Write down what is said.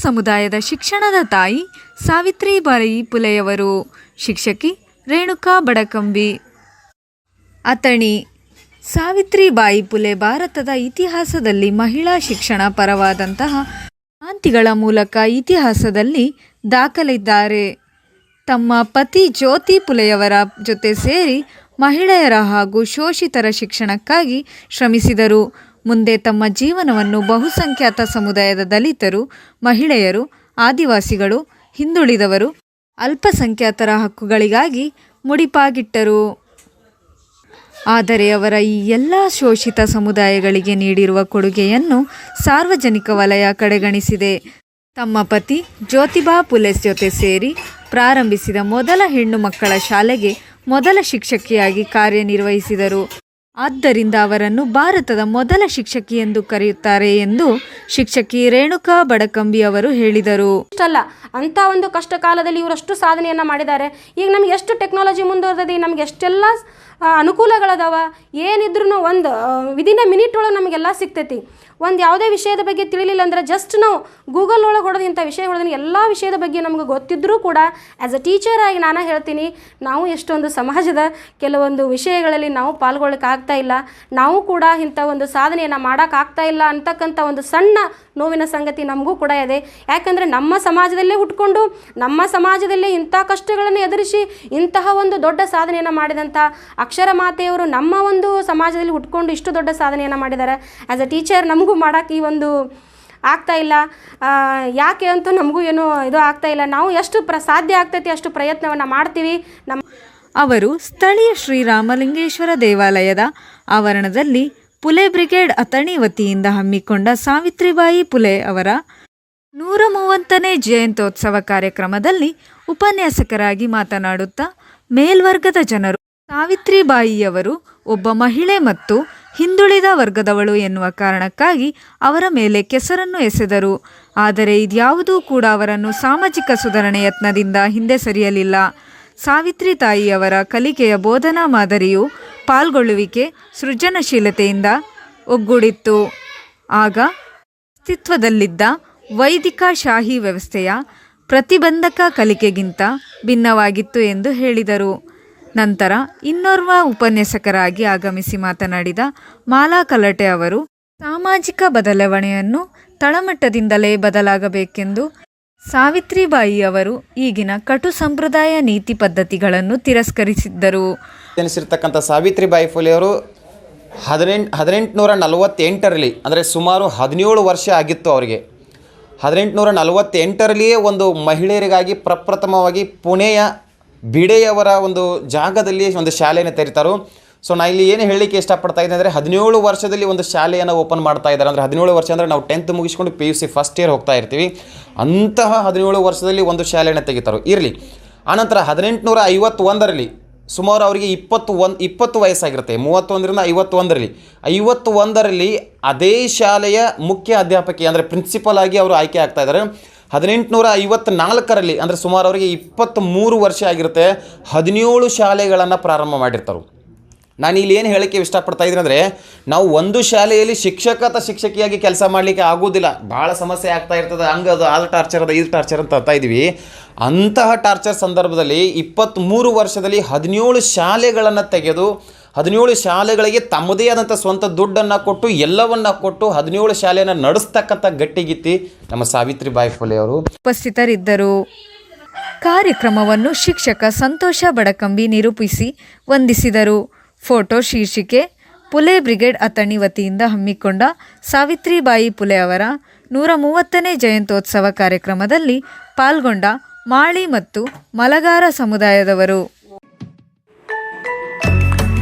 ಸಮುದಾಯದ ಶಿಕ್ಷಣದ ತಾಯಿ ಸಾವಿತ್ರಿಬಾಯಿ ಪುಲೆಯವರು. ಶಿಕ್ಷಕಿ ರೇಣುಕಾ ಬಡಕಂಬಿ. ಅತಣಿ ಸಾವಿತ್ರಿಬಾಯಿ ಪುಲೆ ಭಾರತದ ಇತಿಹಾಸದಲ್ಲಿ ಮಹಿಳಾ ಶಿಕ್ಷಣ ಪರವಾದಂತಹ ಕ್ರಾಂತಿಗಳ ಮೂಲಕ ಇತಿಹಾಸದಲ್ಲಿ ದಾಖಲಿದ್ದಾರೆ. ತಮ್ಮ ಪತಿ ಜ್ಯೋತಿ ಪುಲೆಯವರ ಜೊತೆ ಸೇರಿ ಮಹಿಳೆಯರ ಹಾಗೂ ಶೋಷಿತರ ಶಿಕ್ಷಣಕ್ಕಾಗಿ ಶ್ರಮಿಸಿದರು. ಮುಂದೆ ತಮ್ಮ ಜೀವನವನ್ನು ಬಹುಸಂಖ್ಯಾತ ಸಮುದಾಯದ ದಲಿತರು, ಮಹಿಳೆಯರು, ಆದಿವಾಸಿಗಳು, ಹಿಂದುಳಿದವರು, ಅಲ್ಪಸಂಖ್ಯಾತರ ಹಕ್ಕುಗಳಿಗಾಗಿ ಮುಡಿಪಾಗಿಟ್ಟರು. ಆದರೆ ಅವರ ಈ ಎಲ್ಲ ಶೋಷಿತ ಸಮುದಾಯಗಳಿಗೆ ನೀಡಿರುವ ಕೊಡುಗೆಯನ್ನು ಸಾರ್ವಜನಿಕ ವಲಯ ಕಡೆಗಣಿಸಿದೆ. ತಮ್ಮ ಪತಿ ಜ್ಯೋತಿಬಾ ಪುಲೆಸ್ ಜೊತೆ ಸೇರಿ ಪ್ರಾರಂಭಿಸಿದ ಮೊದಲ ಹೆಣ್ಣು ಮಕ್ಕಳ ಶಾಲೆಗೆ ಮೊದಲ ಶಿಕ್ಷಕಿಯಾಗಿ ಕಾರ್ಯನಿರ್ವಹಿಸಿದರು. ಆದ್ದರಿಂದ ಅವರನ್ನು ಭಾರತದ ಮೊದಲ ಶಿಕ್ಷಕಿ ಎಂದು ಕರೆಯುತ್ತಾರೆ ಎಂದು ಶಿಕ್ಷಕಿ ರೇಣುಕಾ ಬಡಕಂಬಿ ಅವರು ಹೇಳಿದರು. ಅಷ್ಟಲ್ಲ ಅಂಥ ಒಂದು ಕಷ್ಟ ಕಾಲದಲ್ಲಿ ಇವರಷ್ಟು ಸಾಧನೆಯನ್ನು ಮಾಡಿದ್ದಾರೆ. ಈಗ ನಮ್ಗೆ ಎಷ್ಟು ಟೆಕ್ನಾಲಜಿ ಮುಂದುವರೆದಿದೆ, ನಮ್ಗೆ ಎಷ್ಟೆಲ್ಲ ಅನುಕೂಲಗಳದಾವ ಏನಿದ್ರು ಒಂದು ವಿದಿನ್ ಎ ಮಿನಿಟ್ ಒಳಗೆ ನಮಗೆಲ್ಲ ಸಿಗ್ತೈತಿ. ಒಂದು ಯಾವುದೇ ವಿಷಯದ ಬಗ್ಗೆ ತಿಳಿಲಿಲ್ಲ ಅಂದ್ರೆ ಜಸ್ಟ್ ನಾವು ಗೂಗಲ್ ಒಳಗೆ ಹೊಡೆದು ಇಂಥ ವಿಷಯ ಹೊಡೆದ್ರೆ ಎಲ್ಲ ವಿಷಯದ ಬಗ್ಗೆ ನಮಗೆ ಗೊತ್ತಿದ್ದರೂ ಕೂಡ ಆ್ಯಸ್ ಅ ಟೀಚರ್ ಆಗಿ ನಾನು ಹೇಳ್ತೀನಿ, ನಾವು ಎಷ್ಟೊಂದು ಸಮಾಜದ ಕೆಲವೊಂದು ವಿಷಯಗಳಲ್ಲಿ ನಾವು ಪಾಲ್ಗೊಳ್ಳೋಕ್ಕಾಗ್ತಾ ಇಲ್ಲ, ನಾವು ಕೂಡ ಇಂಥ ಒಂದು ಸಾಧನೆಯನ್ನು ಮಾಡೋಕ್ಕಾಗ್ತಾ ಇಲ್ಲ ಅಂತಕ್ಕಂಥ ಒಂದು ಸಣ್ಣ ನೋವಿನ ಸಂಗತಿ ನಮಗೂ ಕೂಡ ಇದೆ. ಯಾಕಂದರೆ ನಮ್ಮ ಸಮಾಜದಲ್ಲೇ ಹುಟ್ಕೊಂಡು, ನಮ್ಮ ಸಮಾಜದಲ್ಲೇ ಇಂಥ ಕಷ್ಟಗಳನ್ನು ಎದುರಿಸಿ ಇಂತಹ ಒಂದು ದೊಡ್ಡ ಸಾಧನೆಯನ್ನು ಮಾಡಿದಂಥ ಅಕ್ಷರ ಮಾತೆಯವರು ನಮ್ಮ ಒಂದು ಸಮಾಜದಲ್ಲಿ ಹುಟ್ಕೊಂಡು ಇಷ್ಟು ದೊಡ್ಡ ಸಾಧನೆಯನ್ನು ಮಾಡಿದ್ದಾರೆ. ಆ್ಯಸ್ ಅ ಟೀಚರ್ ನಮಗೂ ಮಾಡೋಕ್ಕೆ ಈ ಒಂದು ಆಗ್ತಾ ಇಲ್ಲ. ಯಾಕೆ ಅಂತ ನಮಗೂ ಏನೂ ಇದು ಆಗ್ತಾ ಇಲ್ಲ. ನಾವು ಎಷ್ಟು ಪ್ರ, ಸಾಧ್ಯ ಆಗ್ತೈತಿ ಅಷ್ಟು ಪ್ರಯತ್ನವನ್ನು ಮಾಡ್ತೀವಿ. ನಮ್ಮ ಅವರು ಸ್ಥಳೀಯ ಶ್ರೀರಾಮಲಿಂಗೇಶ್ವರ ದೇವಾಲಯದ ಆವರಣದಲ್ಲಿ ಪುಲೆ ಬ್ರಿಗೇಡ್ ಅಥಣಿ ವತಿಯಿಂದ ಹಮ್ಮಿಕೊಂಡ ಸಾವಿತ್ರಿಬಾಯಿ ಪುಲೆ ಅವರ ನೂರ ಮೂವತ್ತನೇ ಜಯಂತ್ಯೋತ್ಸವ ಕಾರ್ಯಕ್ರಮದಲ್ಲಿ ಉಪನ್ಯಾಸಕರಾಗಿ ಮಾತನಾಡುತ್ತಾ ಮೇಲ್ವರ್ಗದ ಜನರು ಸಾವಿತ್ರಿಬಾಯಿಯವರು ಒಬ್ಬ ಮಹಿಳೆ ಮತ್ತು ಹಿಂದುಳಿದ ವರ್ಗದವಳು ಎನ್ನುವ ಕಾರಣಕ್ಕಾಗಿ ಅವರ ಮೇಲೆ ಕೆಸರನ್ನು ಎಸೆದರು. ಆದರೆ ಇದ್ಯಾವುದೂ ಕೂಡ ಅವರನ್ನು ಸಾಮಾಜಿಕ ಸುಧಾರಣೆ ಯತ್ನದಿಂದ ಹಿಂದೆ ಸರಿಯಲಿಲ್ಲ. ಸಾವಿತ್ರಿ ತಾಯಿಯವರ ಕಲಿಕೆಯ ಬೋಧನಾ ಮಾದರಿಯು ಪಾಲ್ಗೊಳ್ಳುವಿಕೆ, ಸೃಜನಶೀಲತೆಯಿಂದ ಒಗ್ಗೂಡಿತ್ತು. ಆಗ ಅಸ್ತಿತ್ವದಲ್ಲಿದ್ದ ವೈದಿಕ ಶಾಹಿ ವ್ಯವಸ್ಥೆಯ ಪ್ರತಿಬಂಧಕ ಕಲಿಕೆಗಿಂತ ಭಿನ್ನವಾಗಿತ್ತು ಎಂದು ಹೇಳಿದರು. ನಂತರ ಇನ್ನೋರ್ವ ಉಪನ್ಯಾಸಕರಾಗಿ ಆಗಮಿಸಿ ಮಾತನಾಡಿದ ಮಾಲಾ ಕಲಟೆ ಅವರು, ಸಾಮಾಜಿಕ ಬದಲಾವಣೆಯನ್ನು ತಳಮಟ್ಟದಿಂದಲೇ ಬದಲಾಗಬೇಕೆಂದು ಸಾವಿತ್ರಿಬಾಯಿ ಅವರು ಈಗಿನ ಕಟು ಸಂಪ್ರದಾಯ ನೀತಿ ಪದ್ಧತಿಗಳನ್ನು ತಿರಸ್ಕರಿಸಿದ್ದರು. ಎನಿಸಿರ್ತಕ್ಕಂಥ ಸಾವಿತ್ರಿಬಾಯಿ ಫುಲೆಯವರು ಹದಿನೆಂಟು, ಹದಿನೆಂಟುನೂರ ನಲವತ್ತೆಂಟರಲ್ಲಿ, ಅಂದರೆ ಸುಮಾರು ಹದಿನೇಳು ವರ್ಷ ಆಗಿತ್ತು ಅವರಿಗೆ. ಹದಿನೆಂಟುನೂರ ನಲವತ್ತೆಂಟರಲ್ಲಿಯೇ ಒಂದು ಮಹಿಳೆಯರಿಗಾಗಿ ಪ್ರಪ್ರಥಮವಾಗಿ ಪುಣೆಯ ಬಿಡೆಯವರ ಒಂದು ಜಾಗದಲ್ಲಿ ಒಂದು ಶಾಲೆಯನ್ನು ತೆರೀತಾರೋ. ಸೊ ನಾ ಇಲ್ಲಿ ಏನು ಹೇಳಲಿಕ್ಕೆ ಇಷ್ಟಪಡ್ತಾ ಇದ್ದೀನಿ ಅಂದರೆ ಹದಿನೇಳು ವರ್ಷದಲ್ಲಿ ಒಂದು ಶಾಲೆಯನ್ನು ಓಪನ್ ಮಾಡ್ತಾ ಇದ್ದಾರೆ. ಅಂದರೆ ಹದಿನೇಳು ವರ್ಷ ಅಂದರೆ ನಾವು ಟೆಂತ್ ಮುಗಿಸ್ಕೊಂಡು P U C first year ಹೋಗ್ತಾ ಇರ್ತೀವಿ. ಅಂತಹ ಹದಿನೇಳು ವರ್ಷದಲ್ಲಿ ಒಂದು ಶಾಲೆಯನ್ನು ತೆಗಿತಾರೋ. ಇರಲಿ. ಆನಂತರ ಹದಿನೆಂಟುನೂರ ಐವತ್ತೊಂದರಲ್ಲಿ ಸುಮಾರು ಅವರಿಗೆ ಇಪ್ಪತ್ತು ಒಂದು ಇಪ್ಪತ್ತು ವಯಸ್ಸಾಗಿರುತ್ತೆ. ಮೂವತ್ತೊಂದರಿಂದ ಐವತ್ತೊಂದರಲ್ಲಿ. ಐವತ್ತು ಒಂದರಲ್ಲಿ ಅದೇ ಶಾಲೆಯ ಮುಖ್ಯ ಅಧ್ಯಾಪಕಿ ಅಂದರೆ ಪ್ರಿನ್ಸಿಪಲ್ ಆಗಿ ಅವರು ಆಯ್ಕೆ ಆಗ್ತಾ ಇದ್ದಾರೆ. ಹದಿನೆಂಟುನೂರ ಐವತ್ನಾಲ್ಕರಲ್ಲಿ ಅಂದರೆ ಸುಮಾರು ಅವರಿಗೆ ಇಪ್ಪತ್ತ್ಮೂರು ವರ್ಷ ಆಗಿರುತ್ತೆ, ಹದಿನೇಳು ಶಾಲೆಗಳನ್ನು ಪ್ರಾರಂಭ ಮಾಡಿರ್ತಾರೆ. ನಾನು ಇಲ್ಲಿ ಏನು ಹೇಳೋಕ್ಕೆ ಇಷ್ಟಪಡ್ತಾ ಇದ್ದೀನಿ ಅಂದರೆ, ನಾವು ಒಂದು ಶಾಲೆಯಲ್ಲಿ ಶಿಕ್ಷಕ ಅಥವಾ ಶಿಕ್ಷಕಿಯಾಗಿ ಕೆಲಸ ಮಾಡಲಿಕ್ಕೆ ಆಗೋದಿಲ್ಲ ಭಾಳ ಸಮಸ್ಯೆ ಆಗ್ತಾ ಇರ್ತದೆ, ಹಂಗೆ ಅದು ಅದು ಟಾರ್ಚರ್ ಅದು ಇದು ಟಾರ್ಚರ್ ಅಂತ ಅರ್ತಾ ಇದ್ದೀವಿ. ಅಂತಹ ಟಾರ್ಚರ್ ಸಂದರ್ಭದಲ್ಲಿ ಇಪ್ಪತ್ತ್ಮೂರು ವರ್ಷದಲ್ಲಿ ಹದಿನೇಳು ಶಾಲೆಗಳನ್ನು ತೆಗೆದು ಹದಿನೇಳು ಶಾಲೆಗಳಿಗೆ ತಮ್ಮದೇ ಆದಂಥ ಸ್ವಂತ ದುಡ್ಡನ್ನು ಕೊಟ್ಟು, ಎಲ್ಲವನ್ನ ಕೊಟ್ಟು ಹದಿನೇಳು ಶಾಲೆಯನ್ನು ನಡೆಸ್ತಕ್ಕಂಥ ಗಟ್ಟಿಗಿತ್ತಿ ನಮ್ಮ ಸಾವಿತ್ರಿಬಾಯಿ ಫುಲೆ ಅವರು. ಉಪಸ್ಥಿತರಿದ್ದರು. ಕಾರ್ಯಕ್ರಮವನ್ನು ಶಿಕ್ಷಕ ಸಂತೋಷ ಬಡಕಂಬಿ ನಿರೂಪಿಸಿ ವಂದಿಸಿದರು. ಫೋಟೋ ಶೀರ್ಷಿಕೆ, ಪುಲೆ ಬ್ರಿಗೇಡ್ ಅಥಣಿ ವತಿಯಿಂದ ಹಮ್ಮಿಕೊಂಡ ಸಾವಿತ್ರಿಬಾಯಿ ಪುಲೆ ಅವರ ನೂರ ಮೂವತ್ತನೇ ಜಯಂತ್ಯೋತ್ಸವ ಕಾರ್ಯಕ್ರಮದಲ್ಲಿ ಪಾಲ್ಗೊಂಡ ಮಾಳಿ ಮತ್ತು ಮಲಗಾರ ಸಮುದಾಯದವರು.